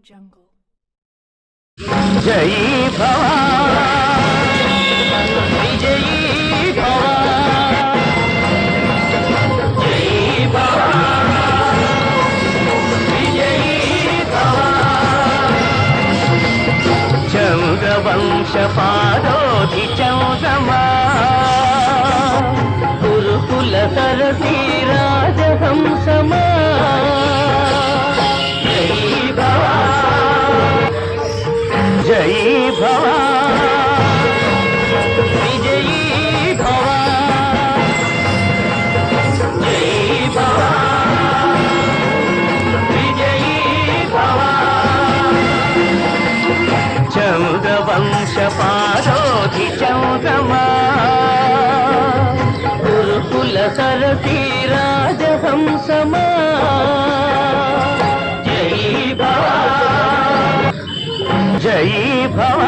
Jungle. జై భవ విజయీ భవ జై భవ విజయీ భవ చంద్రవంశ పాదోధి చౌదమా గురుకుల సరసీ రాజహంసమా భవ విజయీ భవ జై భవ విజయీ భవ చంద్రవంశ పాదోధి చౌదమా గురుకుల సరసీ రాజహంసమా జై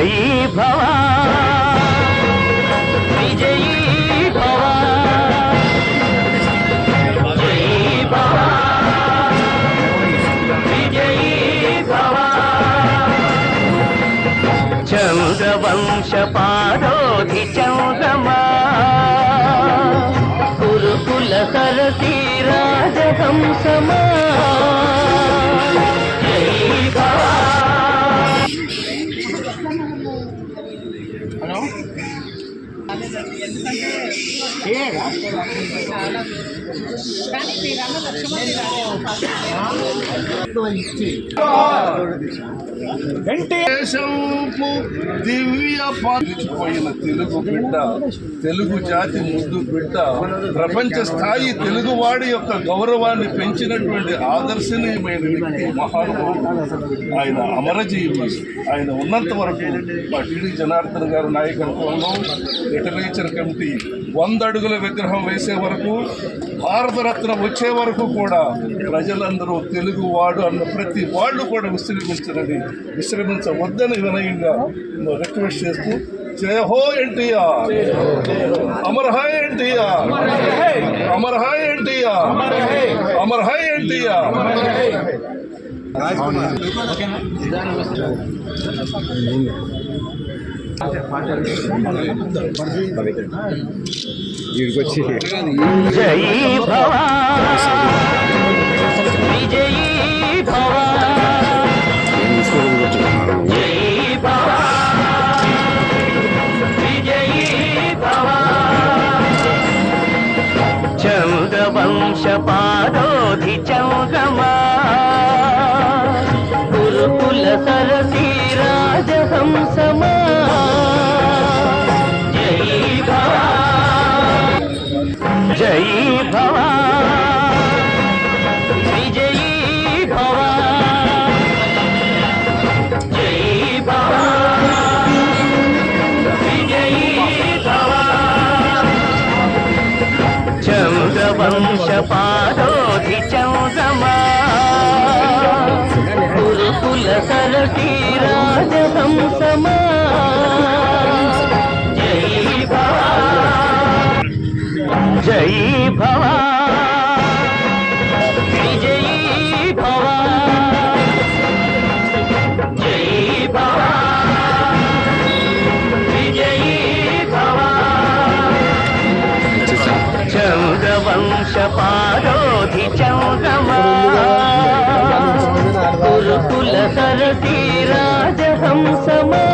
జై భవ విజయీ భవ. జై భవ. విజయీ భవ. చంద్రవంశ పాదోధి చౌదమా కురుకుల సరసీ రాజహంసమా. దేశంపు దివ్య పాలిపోయిన తెలుగు బిడ్డ తెలుగు జాతి ముద్దు బిడ్డ ప్రపంచ స్థాయి తెలుగువాడి యొక్క గౌరవాన్ని పెంచినటువంటి ఆదర్శనీయమైన వ్యక్తి మహానుభావుడు ఆయన అమరజీవి. ఆయన ఉన్నంత వరకు మా టీడీ జనార్దన్ గారి నాయకత్వంలో లిటరేచర్ కమిటీ వంద అడుగుల విగ్రహం వేసే వరకు భారతరత్న వచ్చే వరకు కూడా ప్రజలందరూ తెలుగువాడు అన్న ప్రతి వాళ్ళు కూడా విశ్రమించరని విశ్రమించవద్దని వినయంగా రిక్వెస్ట్ చేస్తూ జయ హో ఎన్టీఆర్. అమర్ హై ఎన్టీఆర్. అమర్ హై ఎన్టీఆర్. అమర్ హై ఎన్టీఆర్. జై భవ విజయీ భవ జై భవ విజయీ భవ చంద్రవంశ పాదోధి చౌదమా గురుకుల సరసీ రాజహంసమా సరసీ రాజహంసమా జై భవ జై భవ విజయీ భవ జై కుల సరసి భవ చౌదవంశ పాదోధి రాజహంసమా?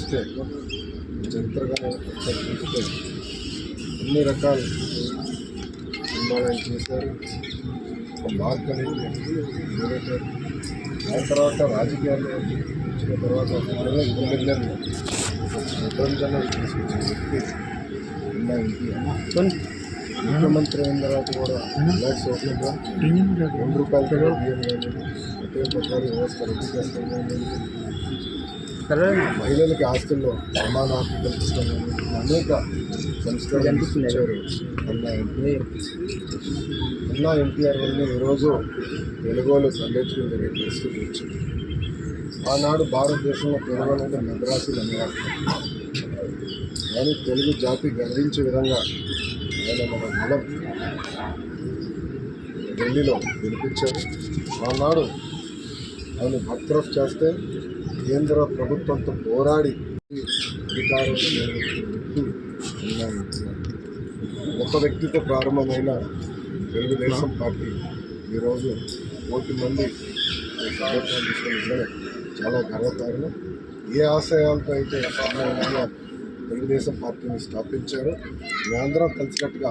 చూస్తే చరిత్రగా ఒకసారి చూస్తే అన్ని రకాల సినిమాలు ఆయన చేశారు? ఒక మార్క్ అనేది నిలబెట్టారు. దాని తర్వాత రాజకీయాల్లో వచ్చిన తర్వాత మనమే గుండెలను నిబంధనలు తీసుకొచ్చిన వ్యక్తి ఉన్న ఎన్టీఆర్ ముఖ్యమంత్రి అయిన తర్వాత కూడా రిలాక్స్ అవుతుందా రెండు రూపాయలతో బియ్యం కానీ ఒకే ప్రకారం వ్యవస్థ రద్దు చేస్తాం. కానీ మహిళలకి ఆస్తుల్లో సమాన హక్కు కల్పిస్తాం కానీ అనేక సంస్కరణలు ఇచ్చారు. అన్న ఎన్టీఆర్ అన్న ఎన్టీఆర్ వల్ల ఈరోజు తెలుగులో సంరక్షణ జరిగే పరిస్థితి వచ్చింది. ఆనాడు భారతదేశంలో తెలుగు అనేది మద్రాసులు అనేవారు కానీ తెలుగు జాతి గర్వించే విధంగా ఆయన మన బలం ఢిల్లీలో వినిపించారు ఆనాడు ఆయన బర్తరఫ్ చేస్తే కేంద్ర ప్రభుత్వంతో పోరాడి అధికారం ఒక వ్యక్తితో ప్రారంభమైన తెలుగుదేశం పార్టీ ఈరోజు కోటి మంది తీసుకుని చాలా గర్వకారణం. ఏ ఆశయాలతో అయితే తెలుగుదేశం పార్టీని స్థాపించారో మేమందరం కలిసినట్టుగా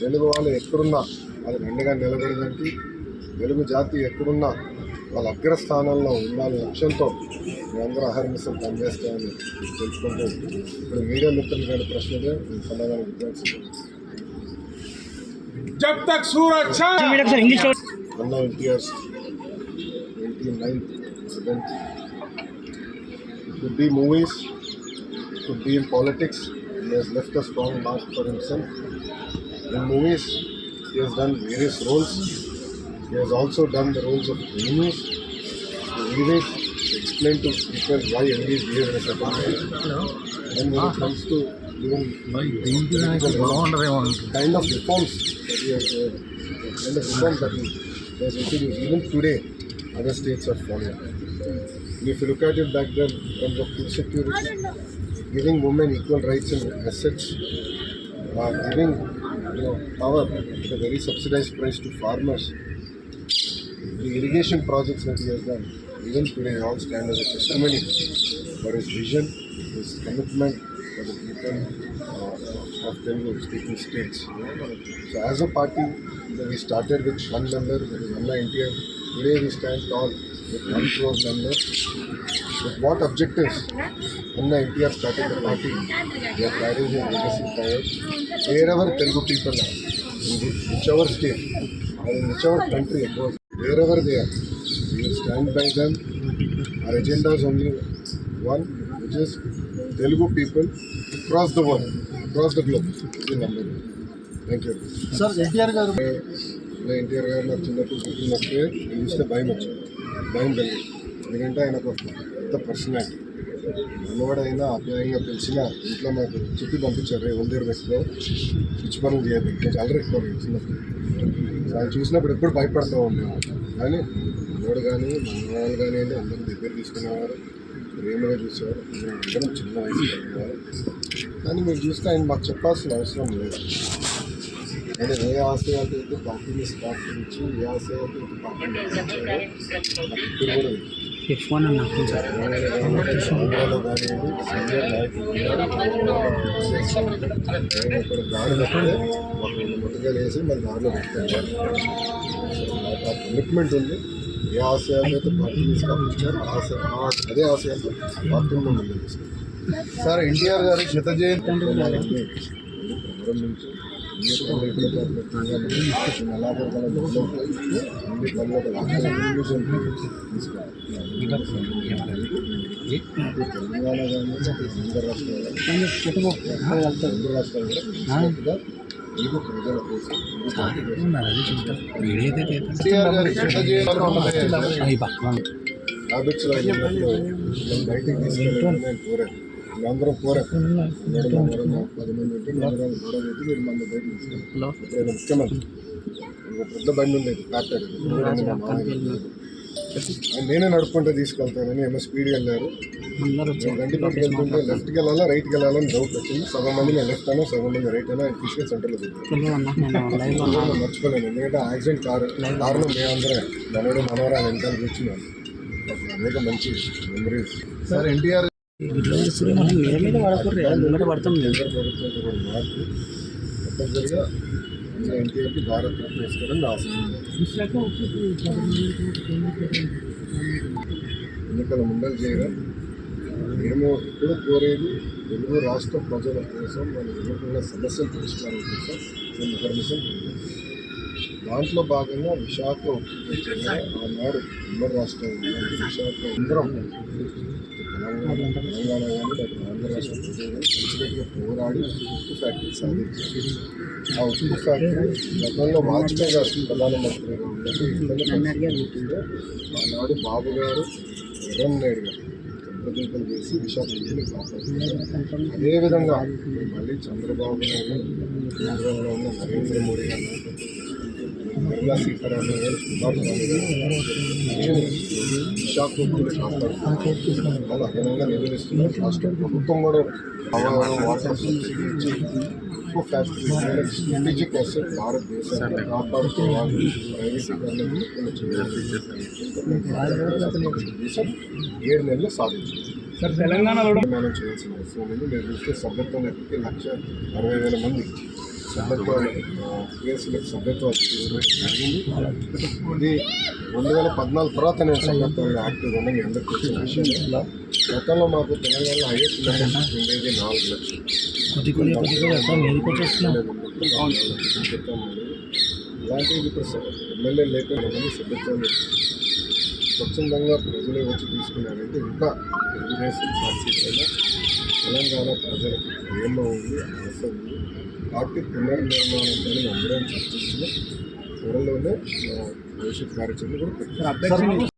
తెలుగు వాళ్ళు ఎక్కడున్నా వాళ్ళకి అండగా నిలబడడానికి తెలుగు జాతి ఎక్కడున్నా వాళ్ళ అగ్రస్థానంలో ఉండాలనే లక్ష్యంతో మేమందరూ అహర్నిశలు పనిచేస్తామని తెలుసుకుంటూ ఇప్పుడు మీడియా మిత్రులు కానీ ప్రశ్నలే సమాధానం could be movies, could be in politics. He has left a strong mark for himself. In movies, he has done various roles. He has also done the roles of enemies. So anyway, explain to people why enemies behave in a certain way. And when it comes to even kind of reforms that he has, uh, kind of reforms that he has introduced, even today, other states are following. And if you look at it back then, in terms of food security, giving women equal rights and assets, uh, giving you know power at a very subsidized price to farmers, the irrigation projects that he has done, even today, all stand as a testimony for his vision, his commitment for the people uh, of Telugu speaking states. So, as a party, we started with one member, that is Anna NTR. Today, we stand tall with one crore members. With what objectives? Anna NTR started the party. We are carrying his legacy forward. Wherever Telugu people are, in whichever state or in whichever country across, wherever they are you stand by them are agendas only one which is Telugu people across the world across the globe number thank you sir NTR గారు. ఎన్టీఆర్ గారు నాకు చిన్నప్పుడు చూసినప్పుడే నేను భయం వచ్చింది. భయం కలిగింది. ఎందుకంటే ఆయన ఒక పెద్ద పర్సనాలిటీ మనవాడైనా ఆప్యాయంగా పిలిచిన ఇంట్లో నాకు చెప్పి పంపించారు రే వందేరు బస్సులో. పిచ్చి పనులు చేయదు నేను అల్లరి ఎక్కువ చిన్నప్పుడు ఆయన చూసినప్పుడు ఎప్పుడు భయపడతా ఉండేవాడు కానీ మనవాడు కానీ మనవాళ్ళు కానీ అంటే అందరూ దగ్గర తీసుకునేవారు. ప్రేమగా చూసేవారు. అందరం చిన్న వయసు కానీ మీరు చూస్తే ఆయన మాకు చెప్పాల్సిన అవసరం లేదు. అంటే ఏ ఆశయాలతో అయితే స్టార్ట్ ఏ ఆశయాలతో అయితే ఇప్పుడు కూడా ఆంధ్రాలో కానివ్వండి సీనియర్ నాయకులు ఉన్నారు. నేను ఇక్కడ దారిలో వస్తే ఒక రెండు ముట్టుకలు వేసి మన దారిలో పెట్టుకుంటాను నాకు ఆ కమిట్మెంట్ ఉంది ఏ ఆశయాలతో అయితే పార్టీని స్థాపించారో ఆ ఆశ ఆ- అదే ఆశయాలతో పార్టీని ముందు నడిపిస్తాను సార్ ఎన్టీఆర్ గారి శత జయంతి ప్రారంభించి అన్ని పనులు ప్రత్యేకంగా నలాభరకాల అన్ని పనులు ఒక లక్షల ఇండివిజువల్ తెలంగాణ కానీ ఆంధ్ర రాష్ట్రాలు రెండు రాష్ట్రాలు కూడా కలిసికట్టుగా తెలుగు ప్రజల కోసం ఎన్టీఆర్ గారి శత జయంతి ఉన్నది. హ్యాబిట్స్ ఉన్నప్పుడు మనం బయటికి తీసుకెళ్ళాలని నేను కోరాను అందరం పది మంది ఉంటే మేడం గొడవ పెట్టి మీరు మన బయటకు తీసుకెళ్ళాం ఎప్పుడైనా ముఖ్యమంత్రి ఒక పెద్ద బండి ఉండేది ట్రాక్టర్. నేనే నడుపుకుంటే తీసుకెళ్తానని ఏమో స్పీడ్ వెళ్ళారు. గంటి వెళ్తుంటే లెఫ్ట్కి వెళ్ళాలా రైట్కి వెళ్ళాలని డౌట్ వచ్చింది. సగం మంది నేను లెఫ్ట్ అయినా సగం మంది రైట్ అయినా తీసుకెళ్ళి సెంటర్లో పెట్టాను మర్చిపోలేను ఎందుకంటే యాక్సిడెంట్ కారు కారణం మేమందరం మనోడు మనవరా వెనకాల కూర్చున్నాను అనేక మంచి మెమరీస్ సార్ ఎన్టీఆర్ కేంద్ర ప్రభుత్వంతో కూడా మార్పు తప్పనిసరిగా ఎన్టీఆర్కి భారత్ రత్న ఇస్తారని ఎన్నికల ముందలు చేయడం మేము ఎప్పుడు కోరేది తెలుగు రాష్ట్ర ప్రజల కోసం మన ఎదుర్కొన్న సమస్యల పరిష్కారం కోసం మేము పర్మిషన్ దాంట్లో భాగంగా విశాఖ ఆనాడు ఉమ్మడి రాష్ట్రం విశాఖ అందరం తెలంగాణ తెలంగాణ కానీ ఆంధ్ర రాష్ట్రం కలిసికట్టుగా పోరాడి ఉక్కు ఫ్యాక్టరీ సాధించారు. ఆ ఉక్కు ఫ్యాక్టరీ గతంలో వాజ్పేయి గారు ప్రధానమంత్రిగా ఉన్నప్పుడు ఆనాడు బాబు గారు జగన్ నాయుడు గారు చెంపదింపులు చేసి విశాఖపట్నం కాపాడుతున్నారు. అదేవిధంగా మళ్ళీ చంద్రబాబు నాయుడు కేంద్రంలో ఉన్న నరేంద్ర మోడీ గారు విశాఖపట్నం అదనంగా రాష్ట్ర ప్రభుత్వం కూడా వాటర్ ఇచ్చి ఫ్యాక్టరీ అసెట్ భారతదేశాన్ని కాపాడుకోవాలి దేశం ఏడు నెలలు సాధించింది సార్ తెలంగాణలో నిర్మాణం చేయాల్సిన అవసరం ఉంది మీరు చూస్తే సభ్యత్వం లక్ష అరవై వేల మంది జరిగింది ఇది రెండు వేల పద్నాలుగు తర్వాత నేను సభ్యత్వంలో యాక్టివ్ మీ అందరికీ వచ్చిన విషయం. గతంలో మాకు తెలంగాణలో హైయెస్ట్ మెంబర్షిప్ ఉండేది నాలుగు లక్షలు. ఇలాంటివి ఇప్పుడు ఎమ్మెల్యే లేకుండా మంది సభ్యత్వం స్వచ్ఛందంగా ప్రజలే వచ్చి తీసుకున్నారంటే ఇంకా తెలుగుదేశం పార్టీ పైన తెలంగాణ ప్రజలకు ప్రేమ ఉంది ఆశ ఉంది. కాబట్టి పునర్నిర్మాణం పైన అందరం చర్చిస్తున్నాం త్వరలోనే మా భవిష్యత్ కార్యాచరణ కూడా